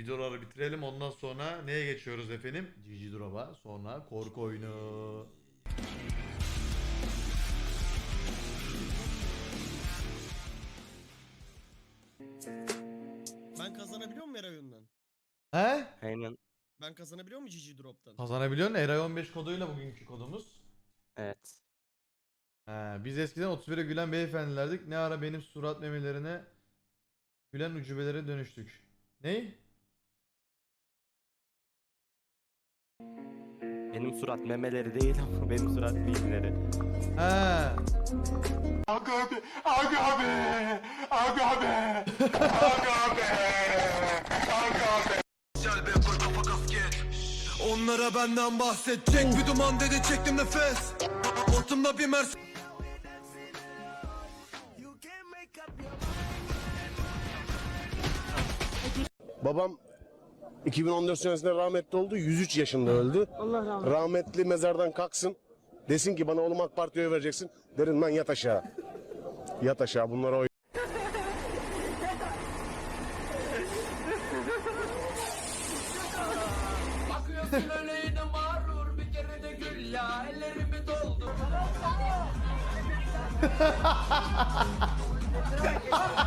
Videoları bitirelim ondan sonra neye geçiyoruz efendim? GG Drop'a sonra korku oyunu. Ben kazanabiliyor muyum Eray oyundan? He? Aynen. Ben kazanabiliyor muyum GG Drop'tan? Kazanabiliyorsun Eray 15 koduyla bugünkü kodumuz. Evet. He, biz eskiden 31'e gülen beyefendilerdik. Ne ara benim surat memelerine gülen ucubelere dönüştük. Ney? Benim surat memeleri değil ama benim surat mimleri. He. Onlara benden bahsedecek bir duman dedi çektim nefes Ortamda bir mers Babam 2014 senesinde rahmetli oldu. 103 yaşında öldü. Allah rahmet. Rahmetli mezardan kalksın. Desin ki bana oğlum AK Parti'ye oy vereceksin. Derin lan yat aşağı. Yat aşağı bunlara oy. Ve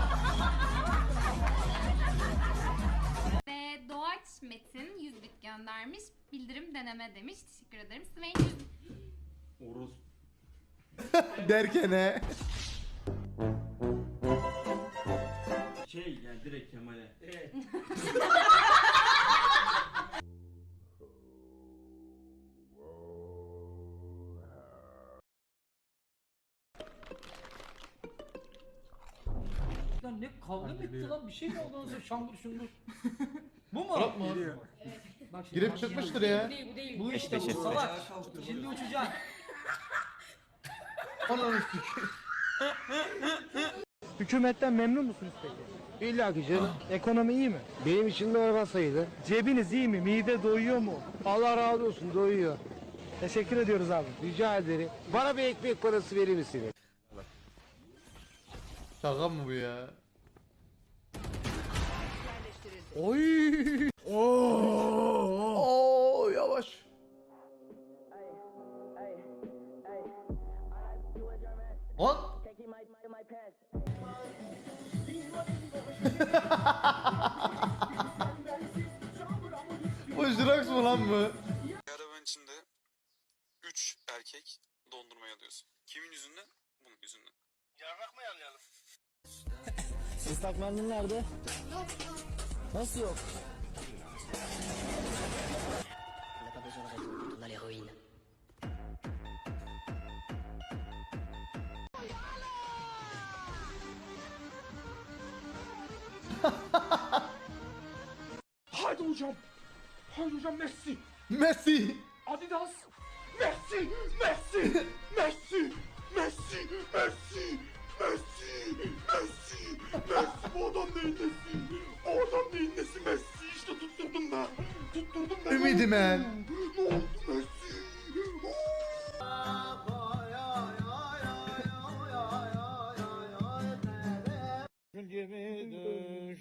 Metin 100 bit göndermiş. Bildirim deneme demiş. Teşekkür ederim. Swain 100 Derken he. Şey yani direkt Kemal'e. Lan ne kavga mı etti lan bir şey mi oldu nasıl şangır şungur. Bu mu? Arap mı? Bak şimdi Girip bak, çıkmıştır bu ya. değil bu değil. Bu işte işte, bu salak. Şimdi uçacaksın. Ananı sikeyim. Hükümetten memnun musunuz peki? İlla ki canım. Ekonomi iyi mi? Benim için normal sayılı. Cebiniz iyi mi? Mide doyuyor mu? Allah razı olsun doyuyor. Teşekkür ediyoruz abi. Rica ederim. Bana bir ekmek parası verir misiniz? Şaka mı bu ya? Oy! Oo yavaş. Lan. bu Jirax mı lan bu? Arabanın içinde 3 erkek dondurma alıyorsun. Kimin yüzünden? Bunun yüzünden. Islak mendil nerede? Nasıl yok? Haydi hocam Haydi hocam Messi Messi. Adidas Messi Messi Messi Messi Messi Messi Messi Messi bu adam neyin Hemen.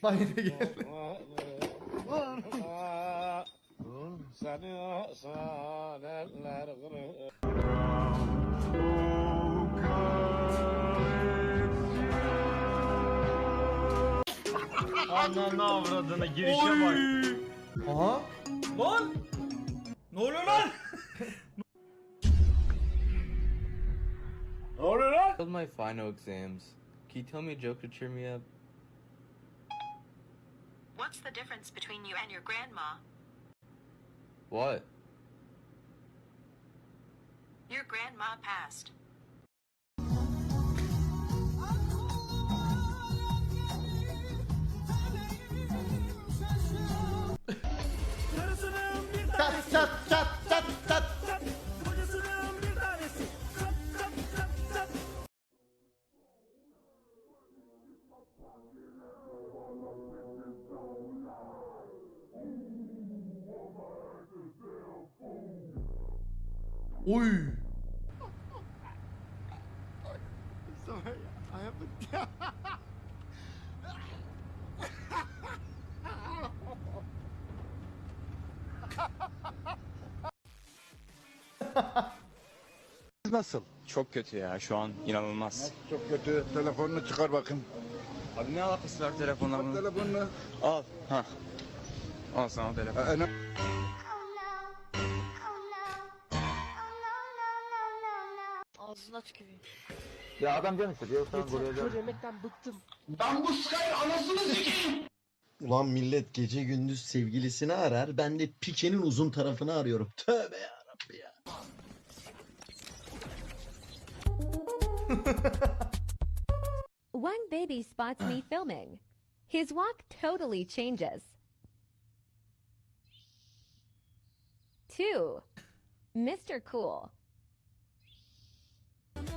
Bayine gel. Seni asan eller kırık. Ananı avradına girişe bak. Aha. Lan. My final exams. Can you tell me a joke to cheer me up? What's the difference between you and your grandma? What? Your grandma passed. Çat çat çat Oy. Sorry, I haven't. Nasıl? Çok kötü ya şu an inanılmaz. Çok kötü. Telefonunu çıkar bakayım. Abi ne alakası var telefonla bunun? Telefonunu Al. Ha. Al sana telefon. Ee, Ağzına tüküreyim. Ya adam canı istiyor. Tamam buraya Yemekten bıktım. Ulan millet gece gündüz sevgilisini arar. Ben de pikenin uzun tarafını arıyorum. Tövbe yarabbi ya. One baby spots me filming. His walk totally changes. Two, Mr. Cool.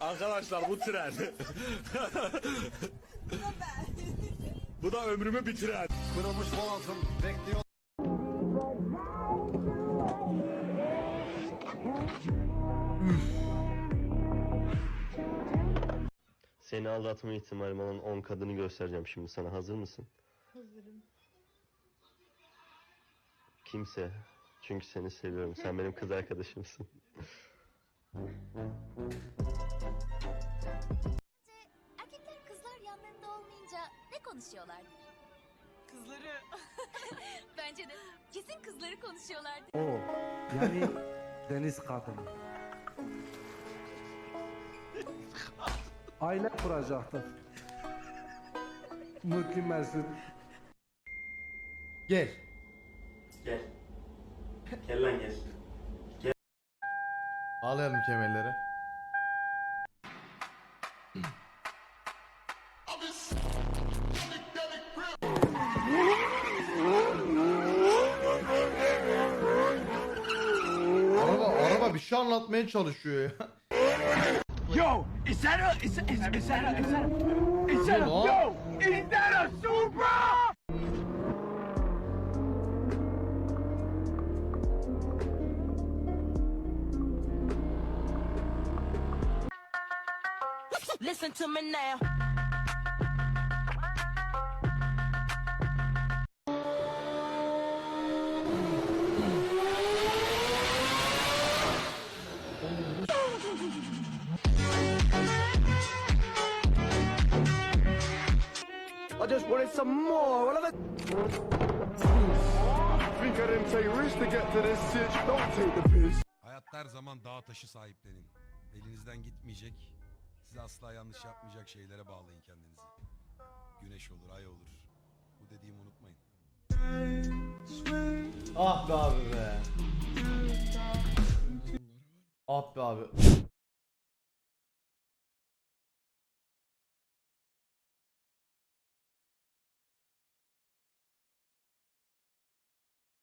Arkadaşlar bu tren. bu da ömrümü bitiren. Kırılmış boğazım bekliyor. Seni aldatma ihtimali olan 10 kadını göstereceğim şimdi sana. Hazır mısın? Hazırım. Kimse. Çünkü seni seviyorum. Sen benim kız arkadaşımsın. Erkekler kızlar yanlarında olmayınca ne konuşuyorlar? Kızları. Bence de. Kesin kızları konuşuyorlar. O. Yani deniz kadını. Aile kuracaktı. Mutlu mesut. Gel. Gel. Gel lan gel. Bağlayalım kemerleri. Araba, araba bir şey anlatmaya çalışıyor ya. Yo, is that a is is is that a is that a is that a yo, is that a Supra? Listen to me now. I just wanted some more. What are the Think I didn't take risks to get to this sitch. Don't take the piss. Hayatta her zaman dağ taşı sahiplenin. Elinizden gitmeyecek, size asla yanlış yapmayacak şeylere bağlayın kendinizi. Güneş olur, ay olur. Bu dediğimi unutmayın. Ah be abi be. Ah be abi.